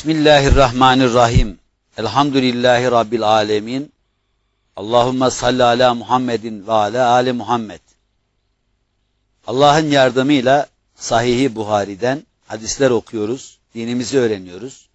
Bismillahirrahmanirrahim. Elhamdülillahi Rabbil alemin. Allahümme salli ala Muhammedin ve ala ali Muhammed. Allah'ın yardımıyla Sahih-i Buhari'den hadisler okuyoruz, dinimizi öğreniyoruz.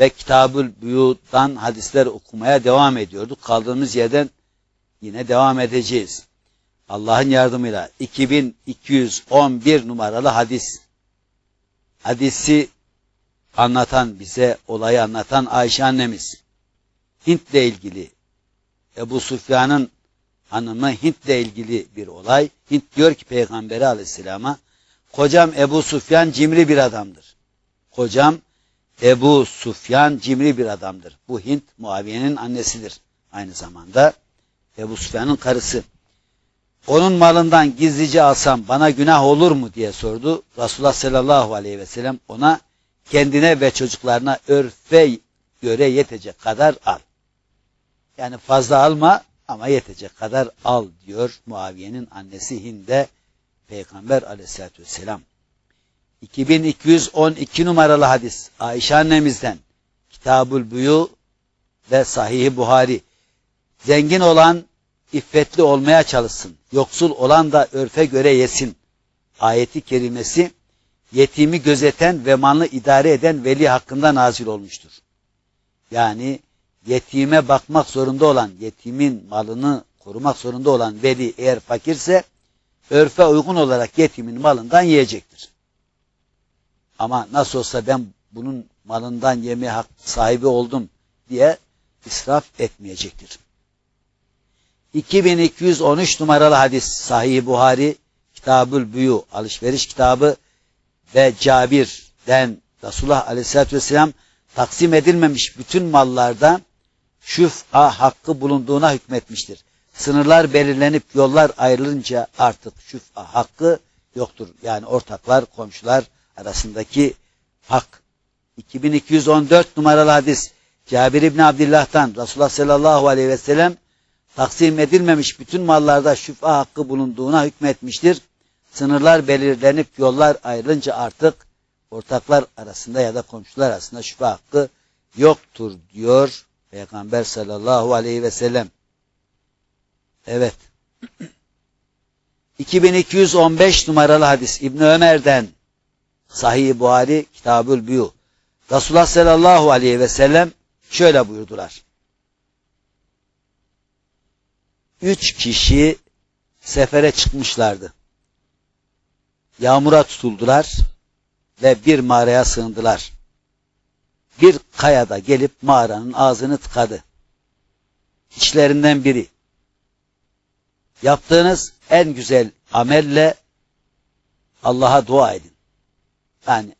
Ve Kitabül Büyut'tan hadisler okumaya devam ediyorduk. Kaldığımız yerden yine devam edeceğiz. Allah'ın yardımıyla 2211 numaralı hadis. Hadisi anlatan bize, olayı anlatan Ayşe annemiz. Hint'le ilgili, Ebu Sufyan'ın hanımı Hint'le ilgili bir olay. Hint diyor ki Peygamberi aleyhisselama, kocam Ebu Sufyan cimri bir adamdır. Kocam Ebu Sufyan cimri bir adamdır. Bu Hint Muaviye'nin annesidir. Aynı zamanda Ebu Sufyan'ın karısı. Onun malından gizlice alsam bana günah olur mu diye sordu. Resulullah sallallahu aleyhi ve sellem ona kendine ve çocuklarına örfe göre yetecek kadar al. Yani fazla alma ama yetecek kadar al diyor Muaviye'nin annesi Hinde Peygamber aleyhissalatü vesselam. 2212 numaralı hadis Ayşe annemizden Kitabul Buyu ve Sahih Buhari zengin olan iffetli olmaya çalışsın. Yoksul olan da örfe göre yesin. Ayeti kerimesi yetimi gözeten ve malını idare eden veli hakkında nazil olmuştur. Yani yetime bakmak zorunda olan, yetimin malını korumak zorunda olan veli eğer fakirse örfe uygun olarak yetimin malından yiyecektir. Ama nasıl olsa ben bunun malından yeme hak sahibi oldum diye israf etmeyecektir. 2213 numaralı hadis Sahih Buhari Kitabül Büyü alışveriş kitabı ve Cabir'den Resulullah Aleyhisselatü Vesselam taksim edilmemiş bütün mallarda şüf'a hakkı bulunduğuna hükmetmiştir. Sınırlar belirlenip yollar ayrılınca artık şüf'a hakkı yoktur. Yani ortaklar, komşular arasındaki hak. 2214 numaralı hadis Cabir İbni Abdillah'tan Resulullah sallallahu aleyhi ve taksim edilmemiş bütün mallarda şüf'a hakkı bulunduğuna hükmetmiştir. Sınırlar belirlenip yollar ayrılınca artık ortaklar arasında ya da komşular arasında şüphe hakkı yoktur diyor Peygamber sallallahu aleyhi ve sellem. Evet. 2215 numaralı hadis İbn Ömer'den Sahih Buhari Kitabül Büyü. Resulullah sallallahu aleyhi ve sellem şöyle buyurdular. Üç kişi sefere çıkmışlardı. Yağmura tutuldular ve bir mağaraya sığındılar. Bir kayada gelip mağaranın ağzını tıkadı. İçlerinden biri yaptığınız en güzel amelle Allah'a dua edin. Yani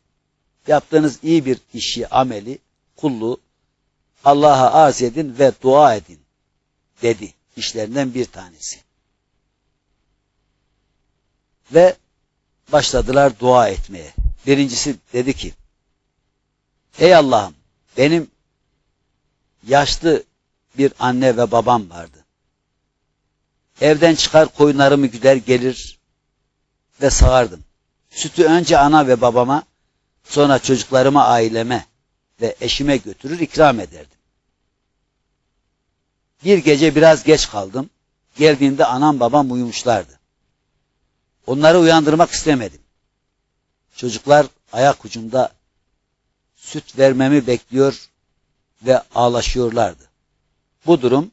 yaptığınız iyi bir işi, ameli, kulluğu Allah'a arz edin ve dua edin dedi işlerinden bir tanesi. Ve başladılar dua etmeye. Birincisi dedi ki, Ey Allah'ım benim yaşlı bir anne ve babam vardı. Evden çıkar koyunlarımı güder gelir ve sağardım. Sütü önce ana ve babama, sonra çocuklarıma, aileme ve eşime götürür ikram ederdim. Bir gece biraz geç kaldım. Geldiğimde anam babam uyumuşlardı. Onları uyandırmak istemedim. Çocuklar ayak ucunda süt vermemi bekliyor ve ağlaşıyorlardı. Bu durum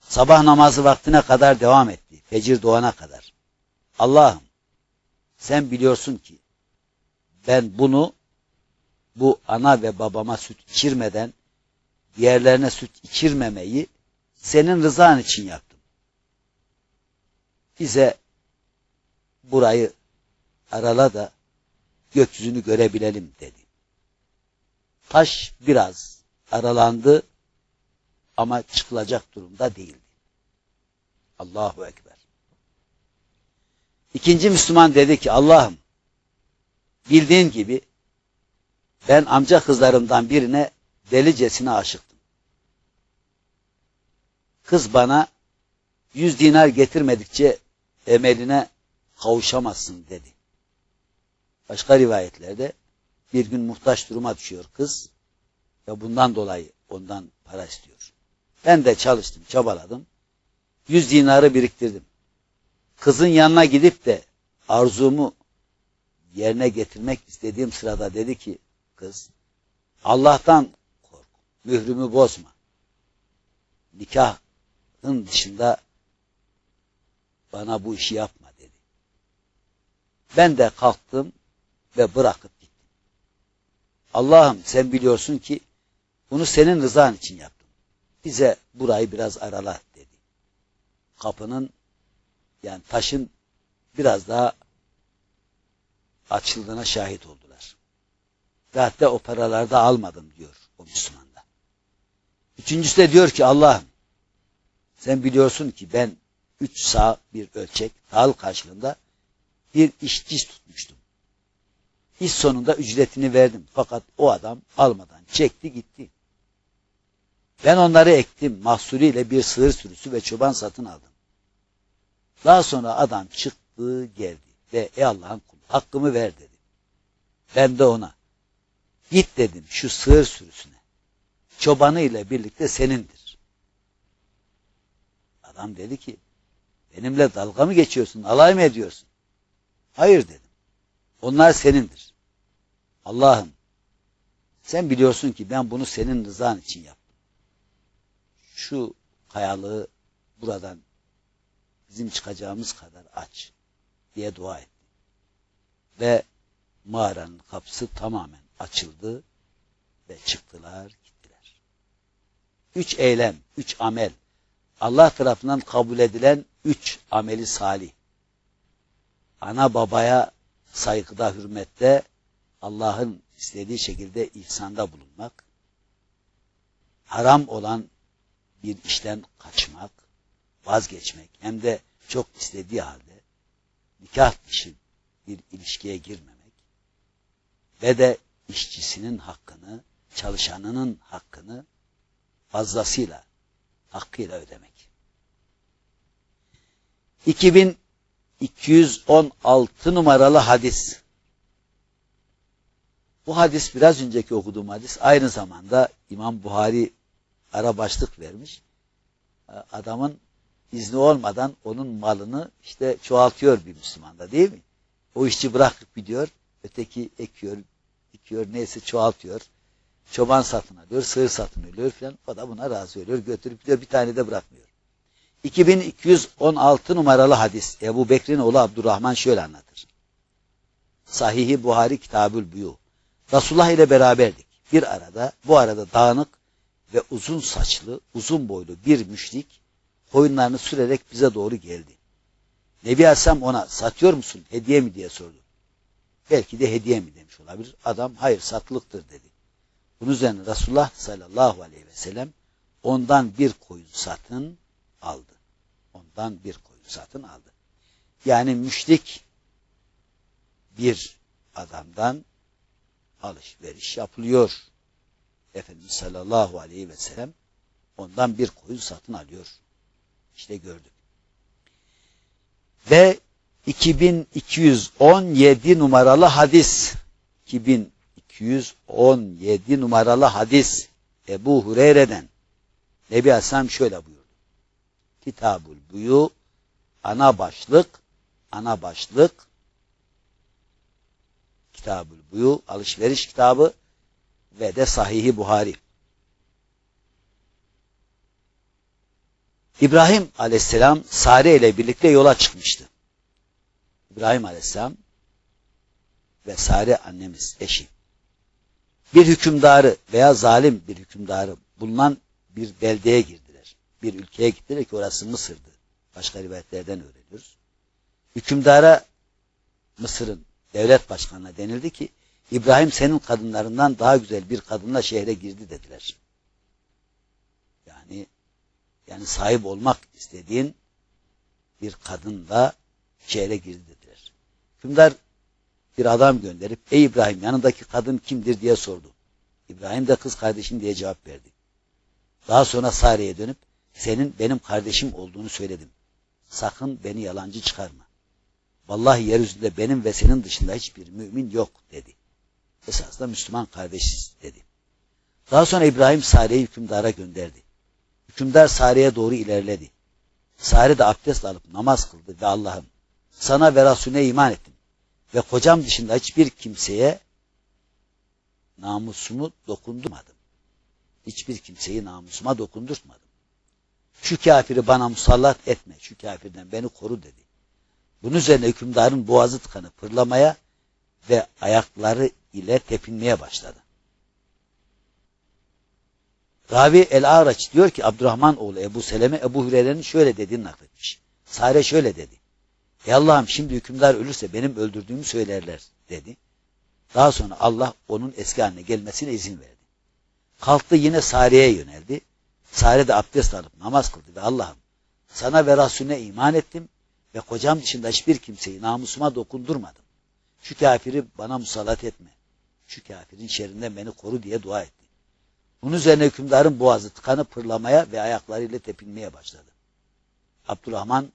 sabah namazı vaktine kadar devam etti. Fecir doğana kadar. Allah'ım sen biliyorsun ki ben bunu bu ana ve babama süt içirmeden diğerlerine süt içirmemeyi senin rızan için yaptım. Bize burayı arala da gökyüzünü görebilelim dedi. Taş biraz aralandı ama çıkılacak durumda değildi. Allahu Ekber. İkinci Müslüman dedi ki Allah'ım bildiğin gibi ben amca kızlarımdan birine delicesine aşıktım. Kız bana yüz dinar getirmedikçe emeline kavuşamazsın dedi. Başka rivayetlerde bir gün muhtaç duruma düşüyor kız. Ve bundan dolayı ondan para istiyor. Ben de çalıştım, çabaladım. Yüz dinarı biriktirdim. Kızın yanına gidip de arzumu yerine getirmek istediğim sırada dedi ki kız Allah'tan kork. Mührümü bozma. Nikahın dışında bana bu işi yapma. Ben de kalktım ve bırakıp gittim. Allah'ım sen biliyorsun ki bunu senin rızan için yaptım. Bize burayı biraz arala dedi. Kapının yani taşın biraz daha açıldığına şahit oldular. Ve hatta o paraları da almadım diyor o Müslüman da. Üçüncüsü de diyor ki Allah'ım sen biliyorsun ki ben üç sağ bir ölçek tahıl karşılığında bir işçi tutmuştum. İş sonunda ücretini verdim. Fakat o adam almadan çekti gitti. Ben onları ektim. Mahsulüyle bir sığır sürüsü ve çoban satın aldım. Daha sonra adam çıktı geldi ve ey Allah'ın kulu hakkımı ver dedi. Ben de ona git dedim şu sığır sürüsüne. Çobanı ile birlikte senindir. Adam dedi ki benimle dalga mı geçiyorsun alay mı ediyorsun? Hayır dedim. Onlar senindir. Allah'ım sen biliyorsun ki ben bunu senin rızan için yaptım. Şu kayalığı buradan bizim çıkacağımız kadar aç diye dua etti. Ve mağaranın kapısı tamamen açıldı ve çıktılar gittiler. Üç eylem, üç amel. Allah tarafından kabul edilen üç ameli salih. Ana babaya saygıda, hürmette, Allah'ın istediği şekilde ihsanda bulunmak, haram olan bir işten kaçmak, vazgeçmek hem de çok istediği halde nikah dışı bir ilişkiye girmemek ve de işçisinin hakkını, çalışanının hakkını fazlasıyla, hakkıyla ödemek. 2216 numaralı hadis. Bu hadis biraz önceki okuduğum hadis aynı zamanda İmam Buhari ara başlık vermiş. Adamın izni olmadan onun malını işte çoğaltıyor bir Müslüman da değil mi? O işçi bırakıp gidiyor, öteki ekiyor, dikiyor, neyse çoğaltıyor. Çoban satın alıyor, sığır satın alıyor filan. O da buna razı oluyor, götürüp gidiyor, bir tane de bırakmıyor. 2216 numaralı hadis Ebu Bekir'in oğlu Abdurrahman şöyle anlatır. Sahihi Buhari Kitabül Buyu. Resulullah ile beraberdik. Bir arada, bu arada dağınık ve uzun saçlı, uzun boylu bir müşrik koyunlarını sürerek bize doğru geldi. Nebi Aleyhisselam ona satıyor musun, hediye mi diye sordu. Belki de hediye mi demiş olabilir. Adam hayır satılıktır dedi. Bunun üzerine Resulullah sallallahu aleyhi ve sellem ondan bir koyun satın aldı. Ondan bir koyun satın aldı. Yani müşrik bir adamdan alışveriş yapılıyor. Efendimiz sallallahu aleyhi ve sellem ondan bir koyun satın alıyor. İşte gördük. Ve 2217 numaralı hadis 2217 numaralı hadis Ebu Hureyre'den Nebi Aleyhisselam şöyle buyurdu. Kitabul buyu ana başlık ana başlık Kitabul buyu alışveriş kitabı ve de Sahihi Buhari. İbrahim aleyhisselam Sare ile birlikte yola çıkmıştı. İbrahim aleyhisselam ve Sare annemiz eşi. Bir hükümdarı veya zalim bir hükümdarı bulunan bir beldeye girdiler. Bir ülkeye gittiler ki orası Mısır'dı. Başka rivayetlerden öğreniyoruz. Hükümdara Mısır'ın devlet başkanına denildi ki İbrahim senin kadınlarından daha güzel bir kadınla şehre girdi dediler. Yani yani sahip olmak istediğin bir kadınla şehre girdi dediler. Hükümdar bir adam gönderip ey İbrahim yanındaki kadın kimdir diye sordu. İbrahim de kız kardeşim diye cevap verdi. Daha sonra Sare'ye dönüp senin benim kardeşim olduğunu söyledim. Sakın beni yalancı çıkarma. Vallahi yeryüzünde benim ve senin dışında hiçbir mümin yok dedi. Esasında Müslüman kardeşiz dedi. Daha sonra İbrahim Sare'yi hükümdara gönderdi. Hükümdar Sare'ye doğru ilerledi. Sare de abdest alıp namaz kıldı ve Allah'ım sana ve Resulüne iman ettim. Ve kocam dışında hiçbir kimseye namusumu dokundurmadım. Hiçbir kimseyi namusuma dokundurtmadım. Şu kafiri bana musallat etme, şu kafirden beni koru dedi. Bunun üzerine hükümdarın boğazı tıkanıp fırlamaya ve ayakları ile tepinmeye başladı. Ravi El-Araç diyor ki Abdurrahman oğlu Ebu Seleme Ebu Hüreyre'nin şöyle dediğini nakletmiş. Sare şöyle dedi. Ey Allah'ım şimdi hükümdar ölürse benim öldürdüğümü söylerler dedi. Daha sonra Allah onun eski haline gelmesine izin verdi. Kalktı yine Sare'ye yöneldi. Sare de abdest alıp namaz kıldı ve Allah'ım sana ve Resulüne iman ettim ve kocam dışında hiçbir kimseyi namusuma dokundurmadım. Şu kafiri bana musallat etme. Şu kafirin şerrinden beni koru diye dua etti. Bunun üzerine hükümdarın boğazı tıkanıp pırlamaya ve ayaklarıyla tepinmeye başladı. Abdurrahman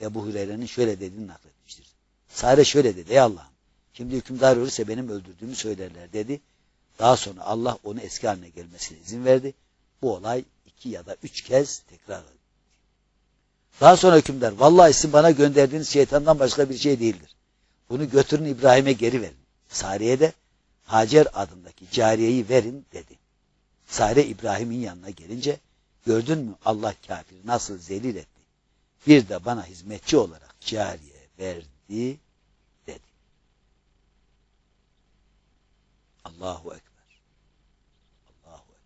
Ebu Hüreyre'nin şöyle dediğini nakletmiştir. Sare şöyle dedi. Ey Allah'ım şimdi hükümdar ölürse benim öldürdüğümü söylerler dedi. Daha sonra Allah onu eski haline gelmesine izin verdi. Bu olay iki ya da üç kez tekrar. Daha sonra hükümdar vallahi sizin bana gönderdiğiniz şeytandan başka bir şey değildir. Bunu götürün İbrahim'e geri verin. Sare'ye de Hacer adındaki cariyeyi verin dedi. Sare İbrahim'in yanına gelince gördün mü Allah kafiri nasıl zelil etti. Bir de bana hizmetçi olarak cariye verdi dedi. Allahu Ekber. Allahu Ekber.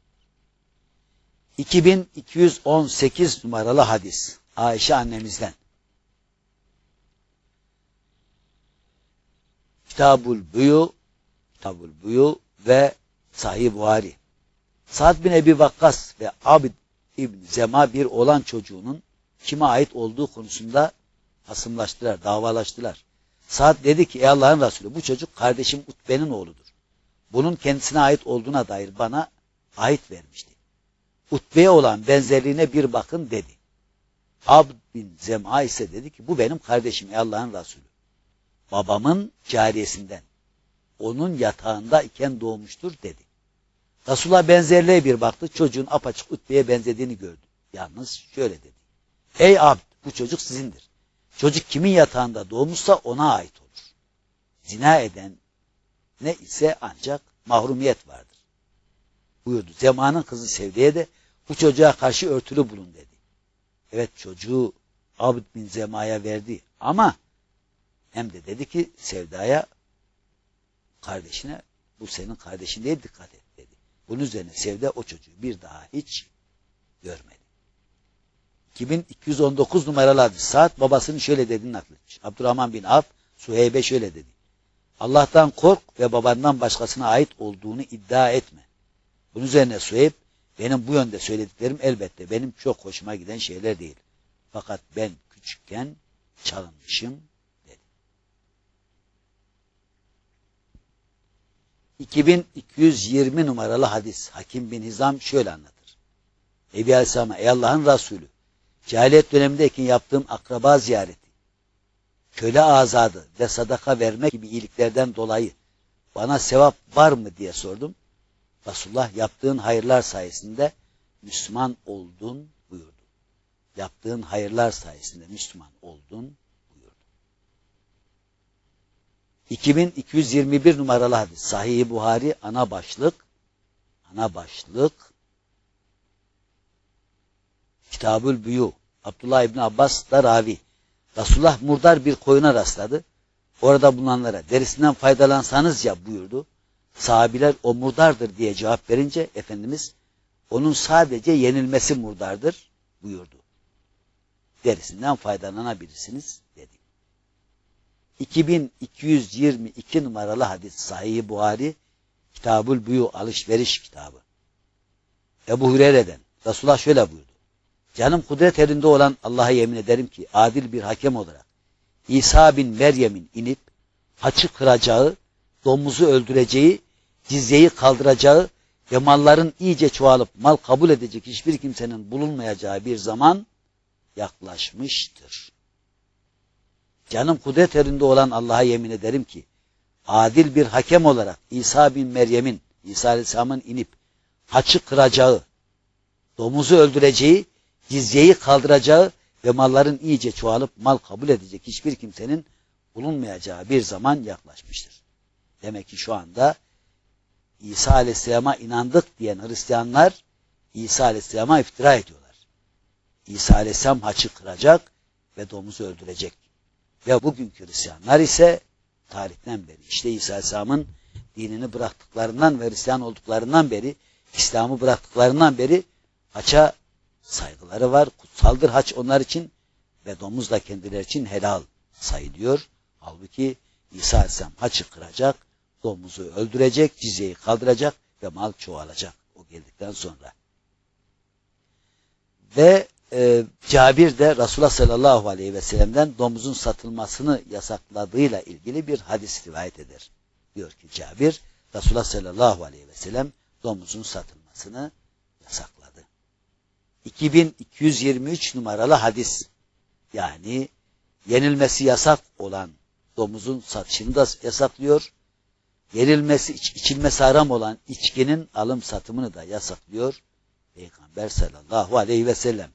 2218 numaralı hadis. Ayşe annemizden. Kitabul Buyu, Kitabul Buyu ve Sahih Buhari. Sa'd bin Ebi Vakkas ve Abid İbn Zema bir olan çocuğunun kime ait olduğu konusunda hasımlaştılar, davalaştılar. Sa'd dedi ki ey Allah'ın Resulü bu çocuk kardeşim Utbe'nin oğludur. Bunun kendisine ait olduğuna dair bana ait vermişti. Utbe'ye olan benzerliğine bir bakın dedi. Abd bin Zem'a ise dedi ki bu benim kardeşim ey Allah'ın Resulü. Babamın cariyesinden. Onun yatağında iken doğmuştur dedi. Resulullah benzerliğe bir baktı. Çocuğun apaçık Utbe'ye benzediğini gördü. Yalnız şöyle dedi. Ey abd bu çocuk sizindir. Çocuk kimin yatağında doğmuşsa ona ait olur. Zina eden ne ise ancak mahrumiyet vardır. Buyurdu. Zemanın kızı Sevde'ye de bu çocuğa karşı örtülü bulun dedi. Evet çocuğu Abd bin Zema'ya verdi ama hem de dedi ki Sevda'ya kardeşine bu senin kardeşin değil dikkat et dedi. Bunun üzerine Sevda o çocuğu bir daha hiç görmedi. 2219 numaralı hadis. Saat babasının şöyle dediğini nakletmiş. Abdurrahman bin Avf Suheybe şöyle dedi. Allah'tan kork ve babandan başkasına ait olduğunu iddia etme. Bunun üzerine Suheyb benim bu yönde söylediklerim elbette benim çok hoşuma giden şeyler değil. Fakat ben küçükken çalınmışım dedi. 2220 numaralı hadis Hakim bin Hizam şöyle anlatır. Ebi Aleyhisselam'a ey Allah'ın Resulü cahiliyet dönemindeyken yaptığım akraba ziyareti, köle azadı ve sadaka vermek gibi iyiliklerden dolayı bana sevap var mı diye sordum. Resulullah yaptığın hayırlar sayesinde Müslüman oldun buyurdu. Yaptığın hayırlar sayesinde Müslüman oldun buyurdu. 2221 numaralı hadis. Sahih-i Buhari ana başlık ana başlık Kitabül Büyu Abdullah İbni Abbas da ravi. Resulullah murdar bir koyuna rastladı. Orada bulunanlara derisinden faydalansanız ya buyurdu. Sahabiler o murdardır diye cevap verince Efendimiz onun sadece yenilmesi murdardır buyurdu. Derisinden faydalanabilirsiniz dedi. 2222 numaralı hadis Sahih Buhari Kitabul Buyu alışveriş kitabı. Ebu Hureyre'den Resulullah şöyle buyurdu. Canım kudret elinde olan Allah'a yemin ederim ki adil bir hakem olarak İsa bin Meryem'in inip haçı kıracağı, domuzu öldüreceği, cizyeyi kaldıracağı ve malların iyice çoğalıp mal kabul edecek hiçbir kimsenin bulunmayacağı bir zaman yaklaşmıştır. Canım kudret elinde olan Allah'a yemin ederim ki adil bir hakem olarak İsa bin Meryem'in, İsa Aleyhisselam'ın inip haçı kıracağı, domuzu öldüreceği, cizyeyi kaldıracağı ve malların iyice çoğalıp mal kabul edecek hiçbir kimsenin bulunmayacağı bir zaman yaklaşmıştır. Demek ki şu anda İsa Aleyhisselam'a inandık diyen Hristiyanlar İsa Aleyhisselam'a iftira ediyorlar. İsa Aleyhisselam haçı kıracak ve domuzu öldürecek. Ve bugünkü Hristiyanlar ise tarihten beri işte İsa Aleyhisselam'ın dinini bıraktıklarından ve Hristiyan olduklarından beri İslam'ı bıraktıklarından beri haça saygıları var. Kutsaldır haç onlar için ve domuz da kendileri için helal sayılıyor. Halbuki İsa Aleyhisselam haçı kıracak, domuzu öldürecek, cizyeyi kaldıracak ve mal çoğalacak o geldikten sonra. Ve e, Cabir de Resulullah sallallahu aleyhi ve sellem'den domuzun satılmasını yasakladığıyla ilgili bir hadis rivayet eder. Diyor ki Cabir, Resulullah sallallahu aleyhi ve sellem domuzun satılmasını yasakladı. 2223 numaralı hadis. Yani yenilmesi yasak olan domuzun satışını da yasaklıyor. Yenilmesi, iç, içilmesi haram olan içkinin alım satımını da yasaklıyor. Peygamber sallallahu aleyhi ve sellem.